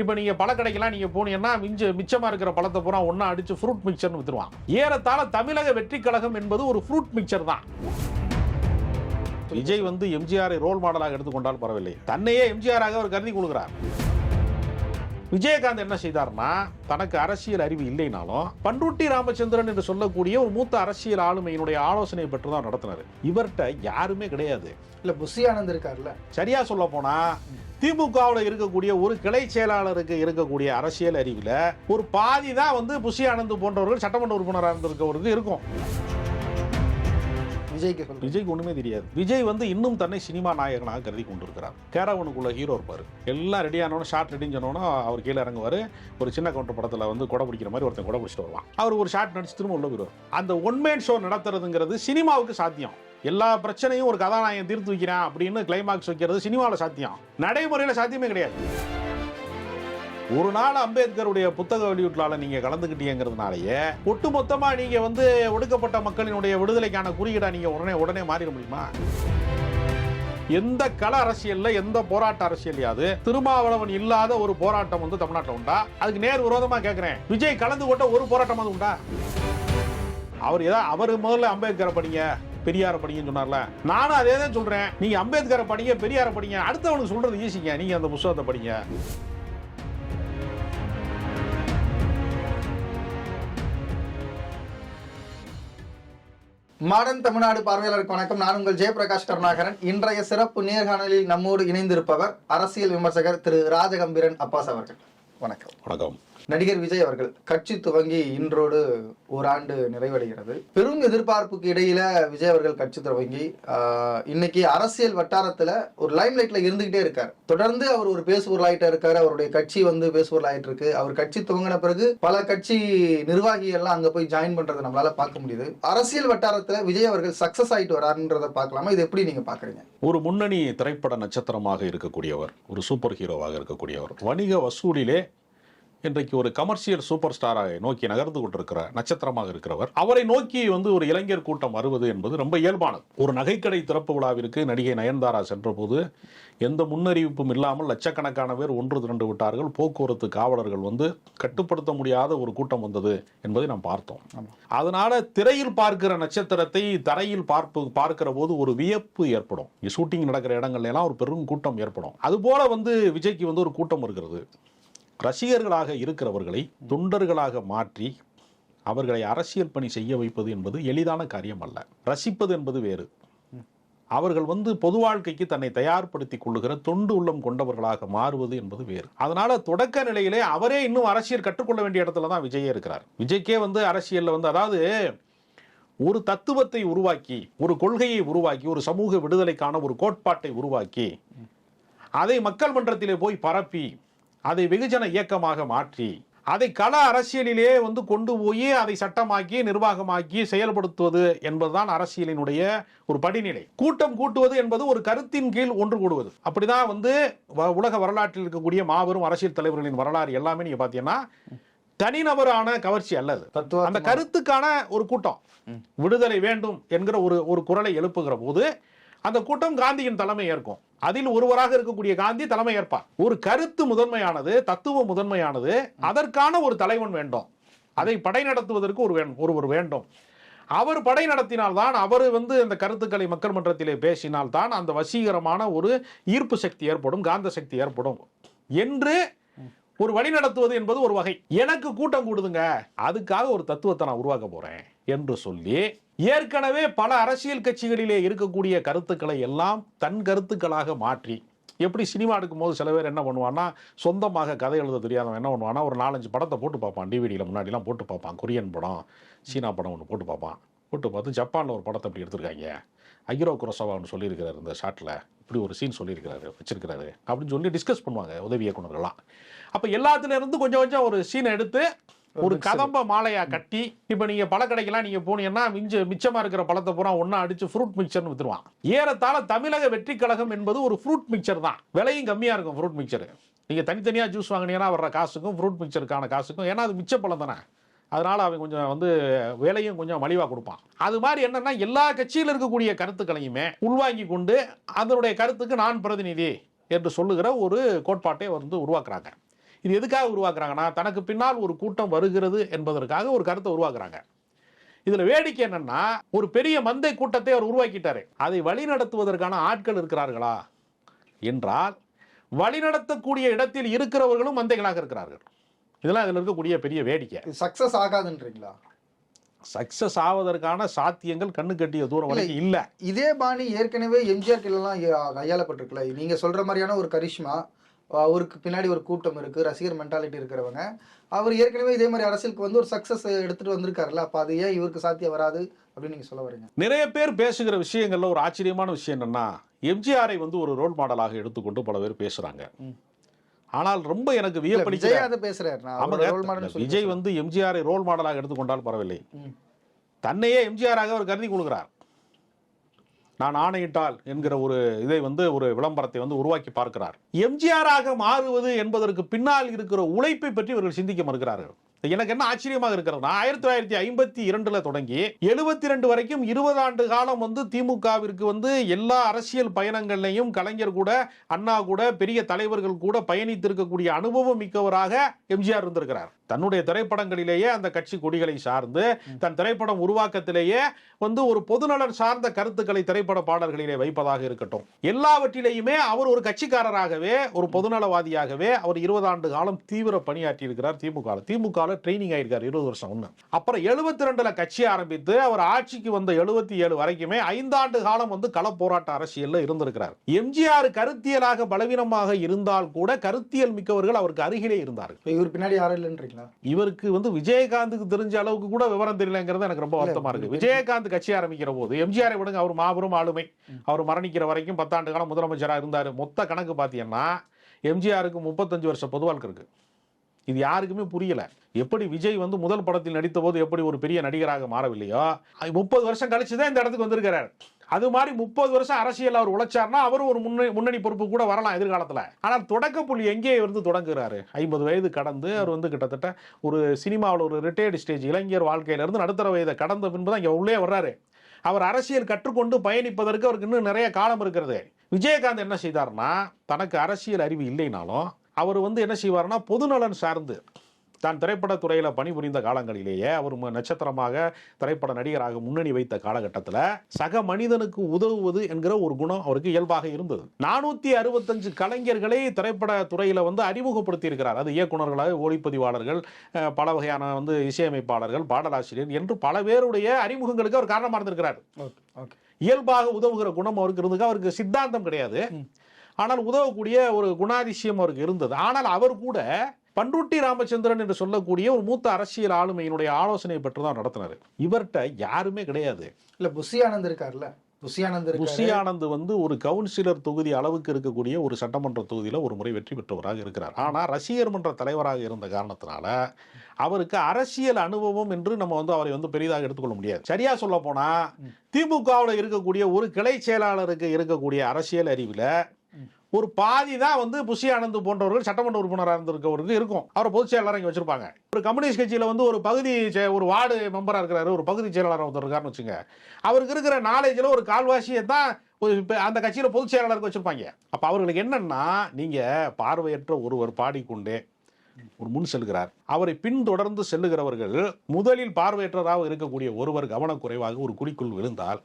இப்போ நீங்கள் பழக்கடைக்கெல்லாம் நீங்கள் போனீங்கன்னா மிஞ்ச மிச்சமாக இருக்கிற பழத்தை பூரா ஒன்றா அடித்து ஃப்ரூட் மிக்சர்னு வித்துருவான் ஏறத்தாழ தமிழக வெற்றி கழகம் என்பது ஒரு ஃப்ரூட் மிக்சர் தான். விஜய் வந்து எம்ஜிஆரை ரோல் மாடலாக எடுத்துக்கொண்டால் பரவாயில்லை. தன்னையே எம்ஜிஆராக அவர் கருதி கொள்கிறார். விஜயகாந்த் என்ன செய்தார்னா தனக்கு அரசியல் அறிவு இல்லைனாலும் பண்ருட்டி ராமச்சந்திரன் என்று சொல்லக்கூடிய ஒரு மூத்த அரசியல் ஆளுமையினுடைய ஆலோசனை பெற்று தான் நடத்தினார். இவர்கிட்ட யாருமே கிடையாது. இல்ல புஷி ஆனந்த் இருக்காருல்ல சரியா சொல்ல போனா திமுகவில் இருக்கக்கூடிய ஒரு கிளை செயலாளருக்கு இருக்கக்கூடிய அரசியல் அறிவில் ஒரு பாதி தான் வந்து புஷி ஆனந்த் போன்றவர்கள் சட்டமன்ற உறுப்பினராக இருந்திருக்கவருக்கு இருக்கும். விஜய்க்கு விஜய்க்கு ஒண்ணுமே தெரியாது. விஜய் வந்து இன்னும் தன்னை சினிமா நாயகனாக கருதி கொண்டிருக்கிறார். கேரவனுக்குள்ள ஹீரோ இருப்பார். எல்லாம் ரெடி ஆனோன்னு ஷார்ட் ரெடின்னு சொன்னோன்னா அவர் கீழே இறங்குவார். ஒரு சின்ன கவுண்டர் படத்தில் வந்து கொடை பிடிக்கிற மாதிரி ஒருத்தன் கொடை பிடிச்சிட்டு வருவான். அவர் ஒரு ஷார்ட் நடிச்சு திரும்ப உள்ள போயிடுவார். அந்த ஒன் மேன் ஷோ நடத்துறதுங்கிறது சினிமாவுக்கு சாத்தியம். எல்லா பிரச்சனையும் ஒரு கதாநாயகன் தீர்த்து வைக்கிறான் அப்படின்னு கிளைமாக்ஸ் வைக்கிறது சினிமாவில் சாத்தியம். நடைமுறையில் சாத்தியமே கிடையாது. ஒரு நாள் அம்பேத்கருடைய புத்தக வெளியீட்டுல நீங்க கலந்துக்கிட்டீங்கிறதுனாலயே ஒட்டுமொத்தமா நீங்க வந்து ஒடுக்கப்பட்ட மக்களினுடைய விடுதலைக்கான குறியீடா நீங்க உடனே உடனே மாறிட முடியுமா? எந்த கள அரசியல்ல எந்த போராட்ட அரசியலையாவது திருமாவளவன் இல்லாத ஒரு போராட்டம் வந்து தமிழ்நாட்டில் உண்டா? அதுக்கு நேர் விரோதமா கேட்கிறேன் விஜய் கலந்து கொண்ட ஒரு போராட்டம் உண்டா? அவர் ஏதாவது அவர் முதல்ல அம்பேத்கரை படிங்க. பெரியார படிங்கன்னு சொன்னார்ல. நானும் அதே தான் சொல்றேன். நீங்க அம்பேத்கரை படிங்க பெரியார படிங்க அடுத்தவனுக்கு சொல்றது ஈஸிங்க. நீங்க அந்த புத்தகத்தை படிங்க. மாடர்ன் தமிழ்நாடு பார்வையாளருக்கு வணக்கம். நான் உங்கள் ஜெயபிரகாஷ் கருணாகரன். இன்றைய சிறப்பு நேர்காணலில் நம்மோடு இணைந்திருப்பவர் அரசியல் விமர்சகர் திரு ராஜகம்பீரன் அப்பாஸ் அவர்கள். வணக்கம். வணக்கம். நடிகர் விஜய் அவர்கள் கட்சி துவங்கி இன்றோடு ஓராண்டு நிறைவடைகிறது. பெரும் எதிர்பார்ப்புக்கு இடையில விஜய் அவர்கள் கட்சி துவங்கி இன்னைக்கு அரசியல் வட்டாரத்துல ஒரு லைம் லைட்ல இருந்துகிட்டே இருக்கார். தொடர்ந்து அவர் ஒரு பேசுபொருளாயிட்டே இருக்காரு. அவருடைய கட்சி வந்து பேசுபொருளாயிட்டு இருக்கு அவர் கட்சி துவங்கின பிறகு பல கட்சி நிர்வாகிகள் எல்லாம் அங்க போய் ஜாயின் பண்றதை நம்மளால பார்க்க முடியுது. அரசியல் வட்டாரத்துல விஜய் அவர்கள் சக்சஸ் ஆயிட்டு வராருன்றதை பார்க்கலாமா? இது எப்படி நீங்க பாக்குறீங்க? ஒரு முன்னணி திரைப்பட நட்சத்திரமாக இருக்கக்கூடியவர் ஒரு சூப்பர் ஹீரோவாக இருக்கக்கூடியவர் வணிக வசூலிலே இன்றைக்கு ஒரு கமர்ஷியல் சூப்பர் ஸ்டாராக நோக்கி நகர்ந்து கொண்டிருக்கிற நட்சத்திரமாக இருக்கிறவர். அவரை நோக்கி வந்து ஒரு இளைஞர் கூட்டம் வருவது என்பது ரொம்ப இயல்பானது. ஒரு நகைக்கடை திறப்பு விழாவிற்கு நடிகை நயன்தாரா சென்றபோது எந்த முன்னறிவிப்பும் இல்லாமல் லட்சக்கணக்கான பேர் ஒன்று திரண்டு விட்டார்கள். போக்குவரத்து காவலர்கள் வந்து கட்டுப்படுத்த முடியாத ஒரு கூட்டம் வந்தது என்பதை நாம் பார்த்தோம். அதனால திரையில் பார்க்கிற நட்சத்திரத்தை தரையில் பார்ப்பு பார்க்கிற போது ஒரு வியப்பு ஏற்படும். ஷூட்டிங் நடக்கிற இடங்கள்ல எல்லாம் ஒரு பெரும் கூட்டம் ஏற்படும். அதுபோல வந்து விஜய்க்கு வந்து ஒரு கூட்டம் இருக்கிறது ரசிகர்களாக இருக்கிறவர்களை தொண்டர்களாக மாற்றி அவர்களை அரசியல் பணி செய்ய வைப்பது என்பது எளிதான காரியம் அல்ல. ரசிப்பது என்பது வேறு. அவர்கள் வந்து பொது வாழ்க்கைக்கு தன்னை தயார்படுத்திக் கொள்ளுகிற தொண்டு உள்ளம் கொண்டவர்களாக மாறுவது என்பது வேறு. அதனால தொடக்க நிலையிலே அவரே இன்னும் அரசியல் கற்றுக்கொள்ள வேண்டிய இடத்துல தான் விஜயே இருக்கிறார். விஜய்க்கே வந்து அரசியல்ல வந்து அதாவது ஒரு தத்துவத்தை உருவாக்கி ஒரு கொள்கையை உருவாக்கி ஒரு சமூக விடுதலைக்கான ஒரு கோட்பாட்டை உருவாக்கி அதை மக்கள் மன்றத்திலே போய் பரப்பி அதை வெகுஜன இயக்கமாக மாற்றி அதை கள அரசியலிலே வந்து கொண்டு போய் அதை சட்டமாக்கி நிர்வாகமாக்கி செயல்படுத்துவது என்பதுதான் அரசியலினுடைய ஒரு படிநிலை. கூட்டம் கூட்டுவது என்பது ஒரு கருத்தின் கீழ் ஒன்று கூடுவது. அப்படிதான் வந்து வ- உலக வரலாற்றில் இருக்கக்கூடிய மாபெரும் அரசியல் தலைவர்களின் வரலாறு எல்லாமே நீங்க பாத்தீங்கன்னா தனிநபரான கவர்ச்சி அல்லது அந்த கருத்துக்கான ஒரு கூட்டம். விடுதலை வேண்டும் என்கிற ஒரு ஒரு குரலை எழுப்புகிற போது அந்த கூட்டம் காந்தியின் தலைமை ஏற்கும். அதில் ஒருவராக இருக்கக்கூடிய காந்தி தலைமை ஏற்பார் ஒரு கருத்து முதன்மையானது தத்துவம் முதன்மையானது அதற்கான ஒரு தலைவன் வேண்டும். அதை படை நடத்துவதற்கு ஒரு வேணும் ஒருவர் வேண்டும். அவர் படை நடத்தினால்தான் அவர் வந்து அந்த கருத்துக்களை மக்கள் மன்றத்திலே பேசினால்தான் அந்த வசீகரமான ஒரு ஈர்ப்பு சக்தி ஏற்படும் காந்த சக்தி ஏற்படும். என்று ஒரு வழி நடத்துவது என்பது ஒரு வகை. எனக்கு கூட்டம் கூடுதுங்க. அதுக்காக ஒரு தத்துவத்தை நான் உருவாக்க போறேன். என்று சொல்லி ஏற்கனவே பல அரசியல் கட்சிகளிலே இருக்கக்கூடிய கருத்துக்களை எல்லாம் தன் கருத்துக்களாக மாற்றி. எப்படி சினிமா எடுக்கும்போது சில பேர் என்ன பண்ணுவான்னா சொந்தமாக கதை எழுத தெரியாதவன் என்ன பண்ணுவான்னா ஒரு நாலஞ்சு படத்தை போட்டு பார்ப்பான். டிவிடியில் முன்னாடிலாம் போட்டு பார்ப்பான். கொரியன் படம் சீனா படம் ஒன்று போட்டு பார்ப்பான். போட்டு பார்த்து ஜப்பானில் ஒரு படத்தை அப்படி எடுத்திருக்காங்க. ஐரோ குரசவான்னு ஒன்று சொல்லியிருக்கிறாரு இந்த ஷாட்டில் இப்படி ஒரு சீன் சொல்லியிருக்கிறாரு வச்சிருக்கிறாரு. அப்படின்னு சொல்லி டிஸ்கஸ் பண்ணுவாங்க உதவி இயக்குநர்கள்லாம் அப்போ எல்லாத்துலேருந்து கொஞ்சம் கொஞ்சம் ஒரு சீனை எடுத்து ஒரு கதம்ப மாலையா கட்டி இப்போ நீங்க பழக்கடைக்கெல்லாம் நீங்க போனீங்கன்னா மிஞ்ச மிச்சமா இருக்கிற பழத்தை பூரா ஒண்ணா அடிச்சு ஃப்ரூட் மிக்சர்னு வித்துருவான். ஏறத்தாழ தமிழக வெற்றி கழகம் என்பது ஒரு ஃப்ரூட் மிக்சர் தான். விலையும் கம்மியா இருக்கும் ஃப்ரூட் மிக்சர் நீங்க தனித்தனியா ஜூஸ் வாங்கினீங்கன்னா வர்ற காசுக்கும் ஃப்ரூட் மிக்சருக்கான காசுக்கும் ஏன்னா அது மிச்ச பழம் தானே. அதனால அவன் கொஞ்சம் வந்து விலையும் கொஞ்சம் மலிவாக கொடுப்பான். அது மாதிரி என்னன்னா எல்லா கட்சியில் இருக்கக்கூடிய கருத்துக்களையுமே உள்வாங்கி கொண்டு அதனுடைய கருத்துக்கு நான் பிரதிநிதி என்று சொல்லுகிற ஒரு கோட்பாட்டை வந்து உருவாக்குறாங்க. இது எதுக்காக உருவாக்குறாங்கன்னா தனக்கு பின்னால் ஒரு கூட்டம் வருகிறது என்பதற்காக ஒரு கருத்தை உருவாக்குறாங்க. இதுல வேடிக்கை என்னன்னா ஒரு பெரிய மந்தை கூட்டத்தை அவர் உருவாக்கிட்டாரு. அதை வழிநடத்துவதற்கான ஆட்கள் இருக்கிறார்களா? என்றால் வழிநடத்தக்கூடிய இடத்தில் இருக்கிறவர்களும் மந்தைகளாக இருக்கிறார்கள். இதெல்லாம் இதுல இருக்கக்கூடிய பெரிய வேடிக்கை. இது சக்சஸ் ஆகாதுன்றீங்களா? சக்சஸ் ஆவதற்கான சாத்தியங்கள் கண்ணு கட்டிய தூரம். வரைக்கும் இல்ல. இதே பாணி ஏற்கனவே எம்ஜிஆர் கீழெல்லாம் கையா- கையாளப்பட்டிருக்குல்ல. நீங்க சொல்ற மாதிரியான ஒரு கரிஷ்மா அவருக்கு பின்னாடி ஒரு கூட்டம் இருக்கு ரசிகர் மென்டாலிட்டி இருக்கிறவங்க. அவர் ஏற்கனவே இதே மாதிரி அரசியலுக்கு வந்து ஒரு சக்சஸ் எடுத்துட்டு வந்திருக்காருல்ல அப்ப அது ஏன் இவருக்கு சாத்தியம் வராது அப்படின்னு நீங்க சொல்ல வரீங்க? நிறைய பேர் பேசுகிற விஷயங்கள்ல ஒரு ஆச்சரியமான விஷயம் என்னன்னா எம்ஜிஆரை வந்து ஒரு ரோல் மாடலாக எடுத்துக்கொண்டு பல பேர் பேசுறாங்க. ம். ஆனால் ரொம்ப எனக்கு அதை பேசுறாரு. விஜய் வந்து எம்ஜிஆரை ரோல் மாடலாக எடுத்துக்கொண்டால் பரவாயில்லை. தன்னையே எம்ஜிஆராக அவர் கருதி கொள்கிறார். நான் ஆணையிட்டால் என்கிற ஒரு இதை வந்து ஒரு விளம்பரத்தை வந்து உருவாக்கி பார்க்கிறார். எம்ஜிஆராக மாறுவது என்பதற்கு பின்னால் இருக்கிற உழைப்பை பற்றி இவர்கள் சிந்திக்க மறுக்கிறார்கள். எனக்கு என்ன ஆச்சரியமாக இருக்கிறதுனா ஆயிரத்தி தொள்ளாயிரத்தி ஐம்பத்தி இரண்டுல தொடங்கி எழுபத்தி ரெண்டு வரைக்கும் இருபது ஆண்டு காலம் வந்து திமுகவிற்கு வந்து எல்லா அரசியல் பயணங்கள்லையும் கலைஞர் கூட அண்ணா கூட பெரிய தலைவர்கள் கூட பயணித்திருக்கக்கூடிய அனுபவம் மிக்கவராக எம்ஜிஆர் இருந்திருக்கிறார். தன்னுடைய திரைப்படங்களிலேயே அந்த கட்சி கொடிகளை சார்ந்து தன் திரைப்படம் உருவாக்கத்திலேயே வந்து ஒரு பொதுநலன் சார்ந்த கருத்துக்களை திரைப்பட பாடல்களிலே வைப்பதாக இருக்கட்டும். எல்லாவற்றிலேயுமே அவர் ஒரு கட்சிக்காரராகவே ஒரு பொதுநலவாதியாகவே அவர் இருபது ஆண்டு காலம் தீவிர பணியாற்றி இருக்கிறார் திமுக திமுக ட்ரைனிங் ஆயிருக்கார் இருபது வருஷம் ஒன்று அப்புறம் எழுபத்தி ரெண்டுல கட்சி ஆரம்பித்து அவர் ஆட்சிக்கு வந்த எழுபத்தி ஏழு வரைக்குமே ஐந்தாண்டு காலம் வந்து கள போராட்ட அரசியல்ல இருந்திருக்கிறார். எம்ஜிஆர் கருத்தியலாக பலவீனமாக இருந்தால் கூட கருத்தியல் மிக்கவர்கள் அவருக்கு அருகிலே இருந்தார்கள். இவர் பின்னாடி யாரும் இல்லைன்றீங்களா இவருக்கு வந்து விஜயகாந்துக்கு தெரிஞ்ச அளவுக்கு கூட விவரம் தெரியலங்கிறது எனக்கு ரொம்ப வருத்தமா இருக்கு. விஜயகாந்த் கட்சி ஆரம்பிக்கிற போது எம்ஜிஆரை விடுங்க அவர் மாபெரும் ஆளுமை. அவர் மரணிக்கிற வரைக்கும் பத்தாண்டு காலம் முதலமைச்சராக இருந்தார். மொத்த கணக்கு பார்த்தீங்கன்னா எம்ஜிஆருக்கு முப்பத்தஞ்சு வருஷம் பொது வாழ்க்கை இருக்கு. இது யாருக்குமே புரியல. எப்படி விஜய் வந்து முதல் படத்தில் நடித்த போது எப்படி ஒரு பெரிய நடிகராக மாறவில்லையோ முப்பது வருஷம் கழிச்சு தான் இந்த இடத்துக்கு வந்திருக்கிறார். அது மாதிரி முப்பது வருஷம் அரசியல் அவர் உழைச்சார்னா அவரும் ஒரு முன்னணி முன்னணி பொறுப்பு கூட வரலாம் எதிர்காலத்தில். ஆனால் தொடக்க புள்ளி எங்கே இருந்து தொடங்குகிறாரு ஐம்பது வயது கடந்து அவர் வந்து கிட்டத்தட்ட ஒரு சினிமாவில் ஒரு ரிட்டையர்டு ஸ்டேஜ் இளைஞர் வாழ்க்கையிலிருந்து நடுத்தர வயதை கடந்த பின்பு தான் இங்கே உள்ளே வர்றாரு. அவர் அரசியல் கற்றுக்கொண்டு பயணிப்பதற்கு அவருக்கு இன்னும் நிறைய காலம் இருக்கிறது. விஜயகாந்த் என்ன செய்தார்னா தனக்கு அரசியல் அறிவு இல்லைனாலும் அவர் வந்து என்ன செய்வார்னா பொதுநலன் சார்ந்து தான் திரைப்படத் துறையில் பணிபுரிந்த காலங்களிலேயே அவர் நட்சத்திரமாக திரைப்பட நடிகராக முன்னணி வைத்த காலகட்டத்தில் சக மனிதனுக்கு உதவுவது என்கிற ஒரு குணம் அவருக்கு இயல்பாக இருந்தது. நானூற்றி அறுபத்தஞ்சு கலைஞர்களை திரைப்பட துறையில் வந்து அறிமுகப்படுத்தி இருக்கிறார் அது இயக்குனர்களாக ஒளிப்பதிவாளர்கள் பல வகையான வந்து இசையமைப்பாளர்கள் பாடலாசிரியர் என்று பல பேருடைய அறிமுகங்களுக்கு அவர் காரணமாக இருந்திருக்கிறார். இயல்பாக உதவுகிற குணம் அவருக்கு இருந்தது. அவருக்கு சித்தாந்தம் கிடையாது. ஆனால் உதவக்கூடிய ஒரு குணாதிசயம் அவருக்கு இருந்தது. ஆனால் அவர் கூட பண்ருட்டி ராமச்சந்திரன் என்று சொல்லக்கூடிய ஒரு மூத்த அரசியல் ஆளுமையினுடைய ஆலோசனை பெற்று தான் நடத்தினார். இவர்கிட்ட யாருமே கிடையாது. இல்ல புஷி ஆனந்த் இருக்கார்ல? புஷி ஆனந்த் இருக்காரு. புஷி ஆனந்த் வந்து ஒரு கவுன்சிலர் தொகுதி அளவுக்கு இருக்கக்கூடிய ஒரு சட்டமன்ற தொகுதியில் ஒரு முறை வெற்றி பெற்றவராக இருக்கிறார். ஆனால் ரசிகர் மன்ற தலைவராக இருந்த காரணத்தினால அவருக்கு அரசியல் அனுபவம் என்று நம்ம வந்து அவரை வந்து பெரிதாக எடுத்துக்கொள்ள முடியாது. சரியா சொல்ல போனா திமுகவில் இருக்கக்கூடிய ஒரு கிளை செயலாளருக்கு இருக்கக்கூடிய அரசியல் அறிவில் ஒரு பாதி தான் வந்து புஷி ஆனந்த் போன்றவர்கள் சட்டமன்ற உறுப்பினராக இருந்திருக்கவருக்கு இருக்கும். அவரை பொதுச் செயலாளர் இங்கே வச்சிருப்பாங்க. ஒரு கம்யூனிஸ்ட் கட்சியில் வந்து ஒரு பகுதி செ- ஒரு வார்டு மெம்பராக இருக்கிறாரு. ஒரு பகுதி செயலாளர் ஒருத்தர் இருக்காருன்னு வச்சுங்க. அவருக்கு இருக்கிற நாலேஜில் ஒரு கால்வாசியை தான் ஒரு அந்த கட்சியில் பொதுச் செயலாளருக்கு வச்சுருப்பாங்க. அப்போ அவர்களுக்கு என்னன்னா நீங்கள் பார்வையற்ற ஒருவர் பாடிக்கொண்டே ஒரு முன் செல்கிறார். அவரை பின்தொடர்ந்து செல்லுகிறவர்கள் முதலில் பார்வையற்றதாக இருக்கக்கூடிய ஒருவர் கவனக்குறைவாக ஒரு குழிக்குள் விழுந்தால்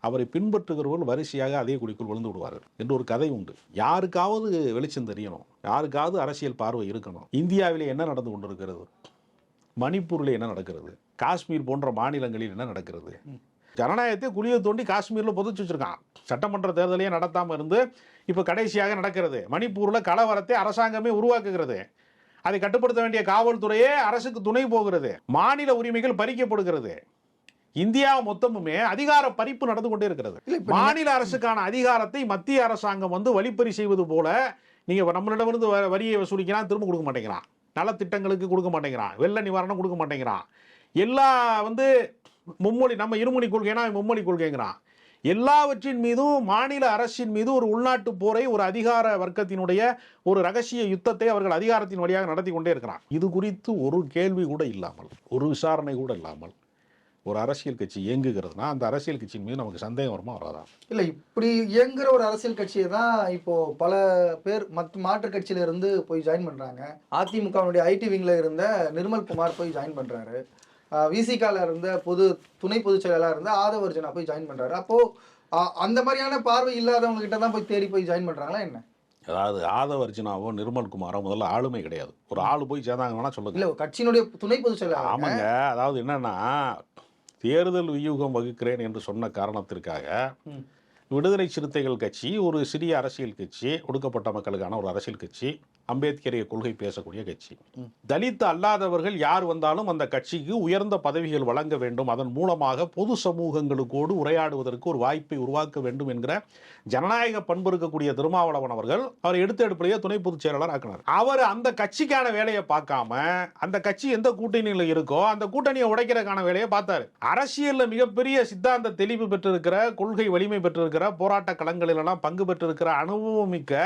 அவரை பின்பற்றுகிறவர்கள் வரிசையாக அதே குழிக்குள் விழுந்து விடுவார்கள் என்று ஒரு கதை உண்டு. யாருக்காவது வெளிச்சம் தெரியணும். யாருக்காவது அரசியல் பார்வை இருக்கணும். இந்தியாவிலே என்ன நடந்து கொண்டிருக்கிறது? மணிப்பூரில் என்ன நடக்கிறது? காஷ்மீர் போன்ற மாநிலங்களில் என்ன நடக்கிறது? ஜனநாயகத்தை குழியை தோண்டி காஷ்மீரில் புதைச்சி வச்சுருக்கான். சட்டமன்ற தேர்தலையே நடத்தாமல் இருந்து இப்போ கடைசியாக நடக்கிறது. மணிப்பூரில் கலவரத்தை அரசாங்கமே உருவாக்குகிறது. அதை கட்டுப்படுத்த வேண்டிய காவல்துறையே அரசுக்கு துணை போகிறது. மாநில உரிமைகள் பறிக்கப்படுகிறது. இந்தியா மொத்தமுமே அதிகார பறிப்பு நடந்து கொண்டே இருக்கிறது மாநில அரசுக்கான அதிகாரத்தை மத்திய அரசாங்கம் வந்து வழிப்பறி செய்வது போல நீங்க நம்மளிடமிருந்து வரியை வசூலிக்கிறான் திரும்ப கொடுக்க மாட்டேங்கிறான். நலத்திட்டங்களுக்கு கொடுக்க மாட்டேங்கிறான். வெள்ள நிவாரணம் கொடுக்க மாட்டேங்கிறான். எல்லா வந்து மும்மொழி நம்ம இருமொழி கொள்கைனா மும்மொழி கொள்கைங்கிறான். எல்லாவற்றின் மீதும் மாநில அரசின் மீது ஒரு உள்நாட்டு போரை ஒரு அதிகார வர்க்கத்தினுடைய ஒரு ரகசிய யுத்தத்தை அவர்கள் அதிகாரத்தின் வழியாக நடத்தி கொண்டே இருக்கிறான். இது குறித்து ஒரு கேள்வி கூட இல்லாமல் ஒரு விசாரணை கூட இல்லாமல் ஒரு அரசியல் கட்சி இயங்குகிறதுனா அந்த அரசியல் கட்சியின் மீது நமக்கு சந்தேகம் வருமா வராதா? இல்ல இப்படி இயங்குற ஒரு அரசியல் கட்சியை தான் இப்போ பல பேர் மற்ற மாற்றுக் கட்சியில இருந்து போய் ஜாயின் பண்றாங்க. அதிமுகவினுடைய ஐடி விங்ல இருந்த நிர்மல் குமார் போய் ஜாயின் பண்றாரு. விசிகால இருந்த பொது துணை பொதுச் செயலாளர் இருந்த ஆதவர்ஜனா போய் ஜாயின் பண்றாரு. அப்போ ஆஹ், அந்த மாதிரியான பார்வை இல்லாதவங்க கிட்ட தான் போய் தேடி போய் ஜாயின் பண்றாங்களா என்ன? அதாவது ஆதவர்ஜுனாவோ நிர்மல் குமாரோ முதல்ல ஆளுமை கிடையாது. ஒரு ஆளு போய் சேர்ந்தாங்கன்னா சொல்லுங்க. இல்ல கட்சியினுடைய துணை பொதுச் செயலாளர். ஆமாங்க. அதாவது என்னன்னா தேர்தல் வியூகம் வகுக்கிறேன் என்று சொன்ன காரணத்திற்காக. விடுதலை சிறுத்தைகள் கட்சி ஒரு சிறிய அரசியல் கட்சி ஒடுக்கப்பட்ட மக்களுக்கான ஒரு அரசியல் கட்சி அம்பேத்கரிய கொள்கை பேசக்கூடிய கட்சி. தலித் அல்லாதவர்கள் யார் வந்தாலும் அந்த கட்சிக்கு உயர்ந்த பதவிகள் வழங்க வேண்டும். அதன் மூலமாக பொது சமூகங்களுக்கோடு உரையாடுவதற்கு ஒரு வாய்ப்பை உருவாக்க வேண்டும் என்கிற ஜனநாயக பண்பு இருக்கக்கூடிய திருமாவளவன் அவர்கள் அவர் எடுத்த எடுப்பிலேயே துணை பொதுச் செயலாளர் ஆக்கினார். அவர் அந்த கட்சிக்கான வேலையை பார்க்காம அந்த கட்சி எந்த கூட்டணியில் இருக்கோ அந்த கூட்டணியை உடைக்கிறதுக்கான வேலையை பார்த்தாரு. அரசியல்ல மிகப்பெரிய சித்தாந்த தெளிவு பெற்றிருக்கிற கொள்கை வலிமை பெற்றிருக்கிற போராட்ட களங்களிலெல்லாம் பங்கு பெற்றிருக்கிற அனுபவம் மிக்க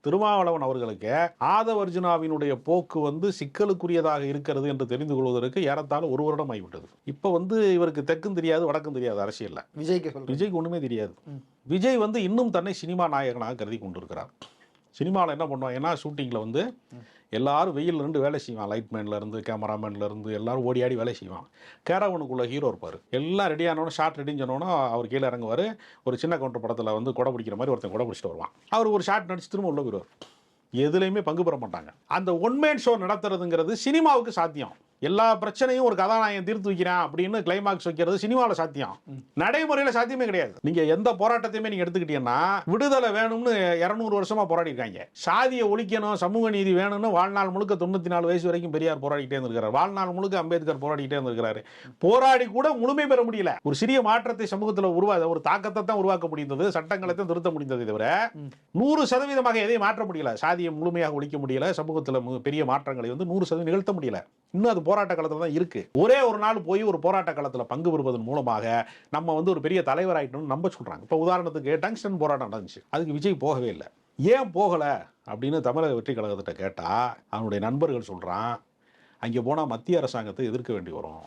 திருமாவளவன் அவர்களுக்கு ஆதவர்ஜுனாவினுடைய போக்கு வந்து சிக்கலுக்குரியதாக இருக்கிறது என்று தெரிந்து கொள்வதற்கு ஏறத்தாழ ஒரு வருடம் ஆகிவிட்டது. இப்போ வந்து இவருக்கு தெற்கும் தெரியாது வடக்கும் தெரியாது அரசியல்ல. விஜய்க்கு விஜய்க்கு ஒண்ணுமே தெரியாது. விஜய் வந்து இன்னும் தன்னை சினிமா நாயகனாக கருதி கொண்டிருக்கிறார். சினிமாவில் என்ன பண்ணுவாங்கன்னா ஷூட்டிங்கில் வந்து எல்லாரும் வெயில் இருந்து வேலை செய்வான். லைட்மேன்ல இருந்து கேமராமேன்ல இருந்து எல்லாரும் ஓடி ஆடி வேலை செய்வான். கேரவனுக்குள்ளே ஹீரோ இருப்பார். எல்லாம் ரெடி ஷார்ட் ரெடின்னு சொன்னோன்னா அவர் கீழே இறங்குவார். ஒரு சின்ன கவுண்டர் படத்தில் வந்து கொடை பிடிக்கிற மாதிரி ஒருத்தன் கொடை பிடிச்சிட்டு வருவான். அவர் ஒரு ஷார்ட் நடிச்சு திரும்ப உள்ள போயிடுவார். எதுலேயுமே பங்கு பெற மாட்டாங்க. அந்த ஒன்மேன் ஷோ நடத்துறதுங்கிறது சினிமாவுக்கு சாத்தியம். எல்லா பிரச்சனையும் ஒரு கதாநாயகன் தீர்த்து வைக்கிறான் அப்படின்னு கிளைமாக்ஸ் வைக்கிறது சினிமாவில் சாத்தியம். நடைமுறையில் சாத்தியமே கிடையாது. நீங்கள் எந்த போராட்டத்தையுமே நீங்கள் எடுத்துக்கிட்டீங்கன்னா விடுதலை வேணும்னு இரநூறு வருஷமாக போராடி இருக்காங்க. சாதியை ஒழிக்கணும் சமூக நீதி வேணும்னு வாழ்நாள் முழுக்க தொண்ணூற்றி நாலு வயசு வரைக்கும் பெரியார் போராடிட்டே இருந்திருக்காரு வாழ்நாள் முழுக்க அம்பேத்கர் போராடிட்டே இருந்திருக்காரு போராடி கூட முழுமை பெற முடியல. ஒரு சிறிய மாற்றத்தை சமூகத்தில் உருவா ஒரு தாக்கத்தை தான் உருவாக்க முடிந்தது சட்டங்களை தான் திருத்த முடிந்ததை தவிர நூறு சதவீதமாக எதையும் மாற்ற முடியல. சாதியை முழுமையாக ஒழிக்க முடியல சமூகத்தில் பெரிய மாற்றங்களை வந்து நூறு சதவீதம் நிகழ்த்த முடியல. இன்னும் அது போராட்ட காலத்தில் தான் இருக்கு. ஒரே ஒரு நாள் போய் ஒரு போராட்ட காலத்தில் பங்கு பெறுவதன் மூலமாக நம்ம வந்து ஒரு பெரிய தலைவராயிட்டோம்னு நம்ப சொல்றாங்க. இப்போ உதாரணத்துக்கு டங்ஸ்டன் போராட்டம் நடந்துச்சு. அதுக்கு விஜய் போகவே இல்லை. ஏன் போகல அப்படின்னு தமிழக வெற்றி கழகத்திட்ட கேட்டா அவனுடைய நண்பர்கள் சொல்றான் அங்கே போனால் மத்திய அரசாங்கத்தை எதிர்க்க வேண்டி வரும்.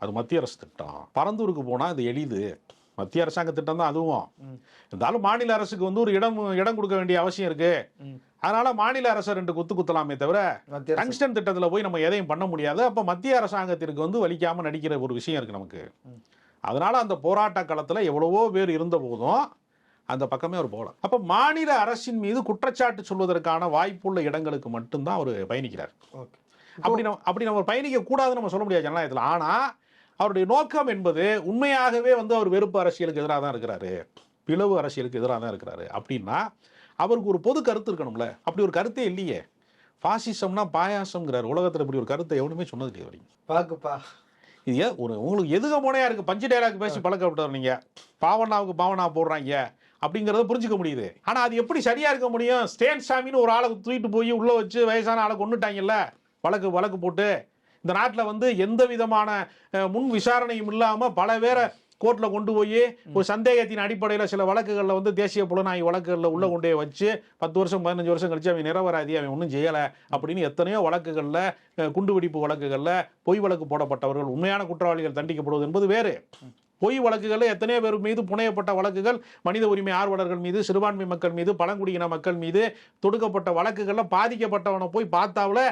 அது மத்திய அரசு திட்டம். பரந்தூருக்கு போனால் அது எளிது. மத்திய அரசாங்க திட்டம் தான் அதுவும். இருந்தாலும் மாநில அரசுக்கு வந்து ஒரு இடம் இடம் கொடுக்க வேண்டிய அவசியம் இருக்கு. அதனால மாநில அரசை ரெண்டு குத்து குத்தலாமே தவிர. டங்ஸ்டன் திட்டத்தில் போய் நம்ம எதையும் பண்ண முடியாது அப்போ மத்திய அரசாங்கத்திற்கு வந்து வலிக்காம நடிக்கிற ஒரு விஷயம் இருக்கு நமக்கு. அதனால அந்த போராட்ட காலத்தில் எவ்வளவோ பேர் இருந்த போதும் அந்த பக்கமே அவர் போகல அப்போ மாநில அரசின் மீது குற்றச்சாட்டு சொல்வதற்கான வாய்ப்புள்ள இடங்களுக்கு மட்டும்தான் அவர் பயணிக்கிறார் ஓகே அப்படி நம்ம அப்படி நம்ம பயணிக்க கூடாதுன்னு நம்ம சொல்ல முடியாது ஜனநாயகத்தில் ஆனால் அவருடைய நோக்கம் என்பது உண்மையாகவே வந்து அவர் வெறுப்பு அரசியலுக்கு எதிராக தான் இருக்கிறாரு. பிளவு அரசியலுக்கு எதிராக தான் இருக்கிறாரு. அப்படின்னா அவருக்கு ஒரு பொது கருத்து இருக்கணும்ல. அப்படி ஒரு கருத்தே இல்லையே. பாசிசம்னா பாயாசம்ங்கிறார். உலகத்தில் இப்படி ஒரு கருத்தை எவனுமே சொன்னது இல்லையே வரைக்கும் பாக்குப்பா. இது ஒரு உங்களுக்கு எதுக மோனையா இருக்கு? பஞ்சு டைலாக் பேசி பழக்கப்பட்டவர் நீங்க. பாவனாவுக்கு பாவனா போடுறாங்க. அப்படிங்கிறத புரிஞ்சுக்க முடியுது. ஆனா அது எப்படி சரியா இருக்க முடியும்? ஸ்டேன் சாமின்னு ஒரு ஆளை தூக்கிட்டு போய் உள்ள வச்சு வயசான ஆளை கொண்டுட்டாங்கல்ல வழக்கு வழக்கு போட்டு இந்த நாட்டில் வந்து எந்த விதமான முன் விசாரணையும் இல்லாமல் பல பேரை கோர்ட்டில் கொண்டு போய் ஒரு சந்தேகத்தின் அடிப்படையில் சில வழக்குகளில் வந்து தேசிய புலனாய்வு வழக்குகளில் உள்ள கொண்டே வச்சு பத்து வருஷம் பதினஞ்சு வருஷம் கழிச்சு அவன் நிரபராதி அவன் ஒன்றும் செய்யலை அப்படின்னு எத்தனையோ வழக்குகளில் குண்டுவெடிப்பு வழக்குகளில் பொய் வழக்கு போடப்பட்டவர்கள் உண்மையான குற்றவாளிகள் தண்டிக்கப்படுவது என்பது வேறு. பொய் வழக்குகளில் எத்தனையோ பேர் மீது புனையப்பட்ட வழக்குகள் மனித உரிமை ஆர்வலர்கள் மீது சிறுபான்மை மக்கள் மீது பழங்குடியின மக்கள் மீது தொடுக்கப்பட்ட வழக்குகளில் பாதிக்கப்பட்டவனை போய் பார்த்தாவில்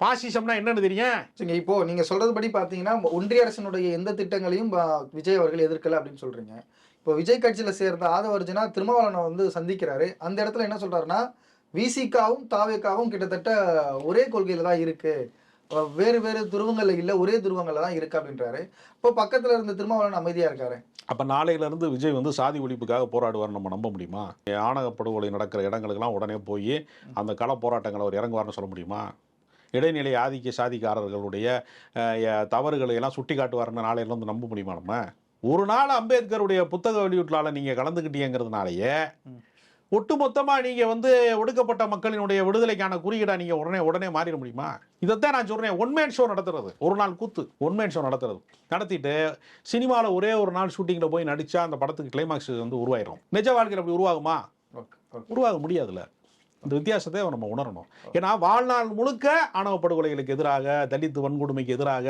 பாசிசம்னா என்னன்னு தெரியும் சரிங்க இப்போ நீங்க சொல்றதுபடி பாத்தீங்கன்னா ஒன்றிய அரசினுடைய எந்த திட்டங்களையும் விஜய் அவர்கள் எதிர்க்கல அப்படின்னு சொல்றீங்க. இப்போ விஜய் கட்சியில சேர்ந்த ஆதவர்ஜனா திருமாவளவனை வந்து சந்திக்கிறாரு. அந்த இடத்துல என்ன சொல்றாருன்னா விசிகாவும் தாவேக்காவும் கிட்டத்தட்ட ஒரே கொள்கையில தான் இருக்கு. வேறு வேறு துருவங்கள்ல இல்ல ஒரே துருவங்கள்ல தான் இருக்கு அப்படின்றாரு. இப்போ பக்கத்துல இருந்த திருமாவளவன் அமைதியா இருக்காரு. அப்போ நாளையிலேருந்து விஜய் வந்து சாதி ஒழிப்புக்காக போராடுவார் நம்ம நம்ப முடியுமா? ஆணவ படுகொலை நடக்கிற இடங்களுக்கெல்லாம் உடனே போய் அந்த கள போராட்டங்களை அவர் இறங்குவார்னு சொல்ல முடியுமா? இடைநிலை ஆதிக்க சாதிக்காரர்களுடைய தவறுகளை எல்லாம் சுட்டி காட்டுவார்னு நாளையிலேருந்து நம்ப முடியுமா நம்ம? ஒரு நாள் அம்பேத்கருடைய புத்தக வெளியீட்டில் நீங்கள் கலந்துக்கிட்டீங்கிறதுனாலயே. ஒட்டுமொத்தமாக நீங்கள் வந்து ஒடுக்கப்பட்ட மக்களினுடைய விடுதலைக்கான குறியீடாக நீங்கள் உடனே உடனே மாறிட முடியுமா? இதைத்தான் நான் சொல்கிறேன் ஒன்மேன் ஷோ நடத்துறது. ஒரு நாள் கூத்து. ஒன்மேன் ஷோ நடத்துறது. நடத்திட்டு சினிமாவில் ஒரே ஒரு நாள் ஷூட்டிங்கில் போய் நடித்தா அந்த படத்துக்கு கிளைமாக்ஸ் வந்து உருவாயிரும். நிஜ வாழ்க்கையில் அப்படி உருவாகுமா? உருவாக முடியாதுல்ல. அந்த வித்தியாசத்தை நம்ம உணரணும். ஏன்னா வாழ்நாள் முழுக்க ஆணவ படுகொலைகளுக்கு எதிராக தலித் வன்கொடுமைக்கு எதிராக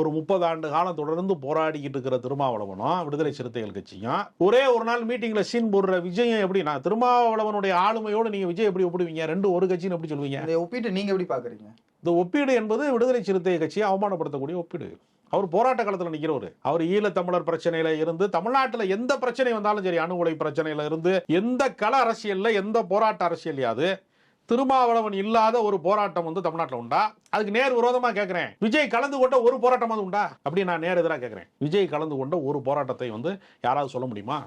ஒரு முப்பது ஆண்டு காலம் தொடர்ந்து போராடிக்கிட்டு இருக்கிற திருமாவளவனும் விடுதலை சிறுத்தைகள் கட்சியும் ஒரே ஒரு நாள் மீட்டிங்ல சீன் போடுற விஜயம் எப்படி நான் திருமாவளவனுடைய ஆளுமையோடு நீங்க விஜய் எப்படி ஒப்பிடுவீங்க? ரெண்டு ஒரு கட்சின்னு எப்படி சொல்லுவீங்க இதை ஒப்பிட்டு நீங்க எப்படி பாக்குறீங்க இந்த ஒப்பீடு என்பது விடுதலை சிறுத்தை கட்சியை அவமானப்படுத்தக்கூடிய ஒப்பீடு. அவர் போராட்ட காலத்தில் நிற்கிறவர் அவர் ஈழத்தமிழர் பிரச்சனையில இருந்து தமிழ்நாட்டில் எந்த பிரச்சனை வந்தாலும் சரி அணு உலை பிரச்சனையில இருந்து எந்த கள அரசியல்ல எந்த போராட்ட அரசியலையாவது திருமாவளவன் இல்லாத ஒரு போராட்டம் வந்து தமிழ்நாட்டில் உண்டா? அதுக்கு நேர் விரோதமா கேட்கிறேன் விஜய் கலந்து கொண்ட ஒரு போராட்டமாவது உண்டா? அப்படி நான் நேர் எதிராக கேட்கிறேன் விஜய் கலந்து கொண்ட ஒரு போராட்டத்தை வந்து யாராவது சொல்ல முடியுமா?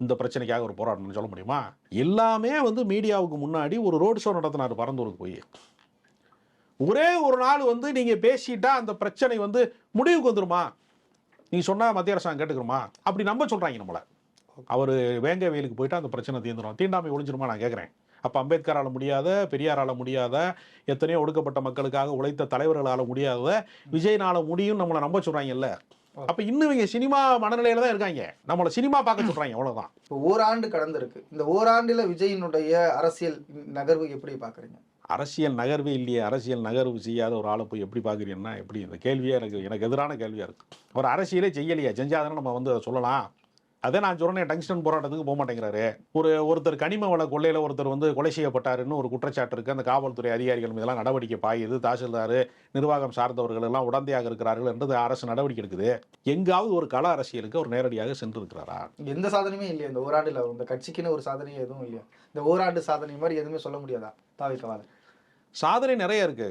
இந்த பிரச்சனைக்காக ஒரு போராட்டம்னு சொல்ல முடியுமா? எல்லாமே வந்து மீடியாவுக்கு முன்னாடி ஒரு ரோட் ஷோ நடத்தினார் பரந்தூருக்கு போய். ஒரே ஒரு நாள் வந்து நீங்கள் பேசிட்டா அந்த பிரச்சனை வந்து முடிவுக்கு வந்துருமா? நீங்கள் சொன்னால் மத்திய அரசாங்கம் கேட்டுக்கிறோமா? அப்படி நம்ப சொல்கிறாங்க நம்மளை. அவர் வேங்க வயலுக்கு போயிட்டு அந்த பிரச்சனை தீர்ந்துடும் தீண்டாமை ஒழிஞ்சிருமா நான் கேட்குறேன் அப்போ அம்பேத்கரால் முடியாத பெரியாரால் முடியாத எத்தனையோ ஒடுக்கப்பட்ட மக்களுக்காக உழைத்த தலைவர்களால் முடியாத விஜய்னால் முடியும் நம்மளை நம்ப சொல்கிறாங்கல்ல அப்போ இன்னும் இவங்க சினிமா மனநிலையில தான் இருக்காங்க. நம்மளை சினிமா பார்க்க சொல்கிறாங்க அவ்வளோதான் இப்போ ஓராண்டு கடந்திருக்கு. இந்த ஓராண்டில் விஜயினுடைய அரசியல் நகர்வு எப்படி பார்க்குறீங்க அரசியல் நகர்வே இல்லையே அரசியல் நகர்வு செய்யாத ஒரு ஆளை போய் எப்படி பார்க்குறீங்கன்னா எப்படி இந்த கேள்வியே எனக்கு எனக்கு எதிரான கேள்வியாக இருக்குது ஒரு அரசியலே செய்யலையா செஞ்சாதானே நம்ம வந்து அதை சொல்லலாம். அதே நான் சொல்றேன் டங்ஸ்டன் போராட்டத்துக்கு போக மாட்டேங்கிறாரு. ஒரு ஒருத்தர் கனிம வள கொள்ளையில் ஒருத்தர் வந்து கொலை செய்யப்பட்டாருன்னு ஒரு குற்றச்சாட்டு இருக்குது அந்த காவல்துறை அதிகாரிகள் மீதெல்லாம் நடவடிக்கை பாயுது. தாசில்தார் நிர்வாகம் சார்ந்தவர்கள் எல்லாம் உடந்தையாக இருக்கிறார்கள் என்றது அரசு நடவடிக்கை எடுக்குது. எங்காவது ஒரு கள அரசியலுக்கு அவர் நேரடியாக சென்று இருக்கிறாரா எந்த சாதனையுமே இல்லையா இந்த ஓராண்டுல. இந்த கட்சிக்குன்னு ஒரு சாதனையும் எதுவும் இல்லையா. இந்த ஓராண்டு சாதனை மாதிரி எதுவுமே சொல்ல முடியாதா தாவிக்கவாதன் சாதனை நிறைய இருக்கு.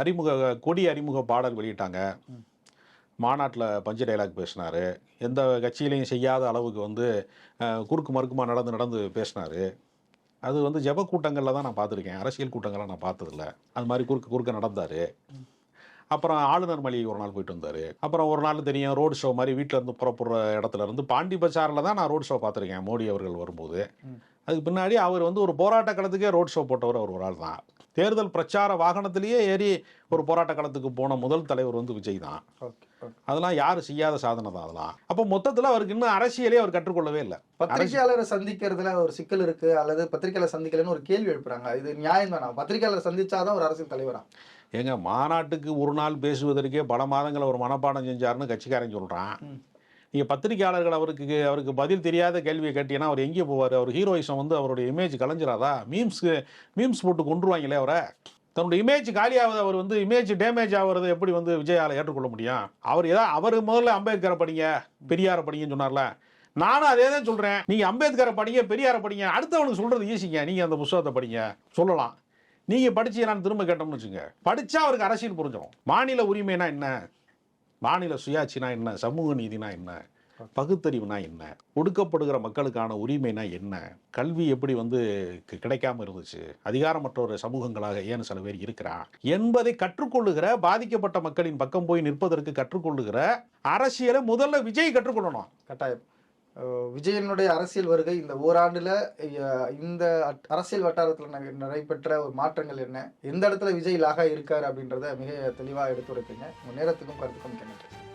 அறிமுக கொடி அறிமுக பாடல் வெளியிட்டாங்க. மாநாட்டில் பஞ்சு டைலாக் பேசினார். எந்த கட்சியிலையும் செய்யாத அளவுக்கு வந்து குறுக்கு மறுக்குமா நடந்து நடந்து பேசினார். அது வந்து ஜெப கூட்டங்களில் தான் நான் பார்த்துருக்கேன். அரசியல் கூட்டங்களை நான் பார்த்ததில்ல. அது மாதிரி குறுக்க குறுக்க நடந்தார். அப்புறம் ஆளுநர் மளிகை ஒரு நாள் போயிட்டு வந்தார். அப்புறம் ஒரு நாள் தெரியும் ரோடு ஷோ மாதிரி வீட்டில் இருந்து புறப்படுற இடத்துல இருந்து பாண்டி பஜாரில் தான் நான் ரோடு ஷோ பார்த்துருக்கேன். மோடி அவர்கள் வரும்போது. அதுக்கு பின்னாடி அவர் வந்து ஒரு போராட்ட களத்துக்கே ரோட் ஷோ போட்டவர் அவர் ஒரு ஆள் தான். தேர்தல் பிரச்சார வாகனத்திலேயே ஏறி ஒரு போராட்ட களத்துக்கு போன முதல் தலைவர் வந்து விஜய் தான். அதெல்லாம் யாரும் செய்யாத சாதனை தான் அதெல்லாம். அப்போ மொத்தத்தில் அவருக்கு இன்னும் அரசியலே அவர் கற்றுக்கொள்ளவே இல்லை. பத்திரிகையாளரை சந்திக்கிறதுல ஒரு சிக்கல் இருக்கு அல்லது பத்திரிகையாளர் சந்திக்கலன்னு ஒரு கேள்வி எழுப்புறாங்க. இது நியாயம் தானா? பத்திரிகையாளர் சந்திச்சாதான் ஒரு அரசியல் தலைவரா? ஏங்க மாநாட்டுக்கு ஒரு நாள் பேசுவதற்கே பல மாதங்கள் ஒரு மனப்பாடம் செஞ்சாருன்னு கட்சிக்காரன் சொல்கிறான் ம். நீங்கள் பத்திரிகையாளர்கள் அவருக்கு அவருக்கு பதில் தெரியாத கேள்வியை கேட்டீங்கன்னா அவர் எங்கே போவார்? அவர் ஹீரோயிசம் வந்து அவருடைய இமேஜ் கலைஞ்சிராதா? மீம்ஸ்க்கு மீம்ஸ் போட்டு கொண்டுருவாங்களே அவரை. தன்னுடைய இமேஜ் காலியாவது அவர் வந்து இமேஜ் டேமேஜ் ஆகிறது எப்படி வந்து விஜயால ஏற்றுக்கொள்ள முடியும்? அவர் ஏதாவது அவர் முதல்ல அம்பேத்கரை படிங்க பெரியாரை படிங்கன்னு சொன்னார்ல. நானும் அதே தான் சொல்கிறேன் நீங்கள் அம்பேத்கரை படிங்க பெரியாரை படிங்க அடுத்தவனுக்கு சொல்கிறது ஈஸிங்க நீங்கள் அந்த புஸ்தகத்தை படிங்க. சொல்லலாம். நீங்கள் படிச்சு நான் திரும்ப கேட்டோம்னு வச்சுங்க படித்தா அவருக்கு அரசியல் புரிஞ்சிடும் மாநில உரிமைனா என்ன? மாநில சுயாட்சினா என்ன? சமூக நீதினா என்ன? பகுத்தறிவுனா என்ன? ஒடுக்கப்படுகிற மக்களுக்கான உரிமைனா என்ன? கல்வி எப்படி வந்து கிடைக்காம இருந்துச்சு? அதிகாரமற்ற ஒரு சமூகங்களாக ஏன் சில பேர் இருக்கிறான் என்பதை கற்றுக்கொள்ளுகிற பாதிக்கப்பட்ட மக்களின் பக்கம் போய் நிற்பதற்கு கற்றுக்கொள்ளுகிற அரசியலை முதல்ல விஜய் கற்றுக்கொள்ளணும். கட்டாயம். விஜயனுடைய அரசியல் வருகை இந்த ஓராண்டுல இந்த அட்- அரசியல் வட்டாரத்தில் நடைபெற்ற ஒரு மாற்றங்கள் என்ன? எந்த இடத்துல விஜய் லாகா இருக்காரு அப்படின்றத மிக தெளிவாக எடுத்துரைப்பீங்க. உங்க நேரத்துக்கும் கருத்துக்கும் மிக்க நன்றி.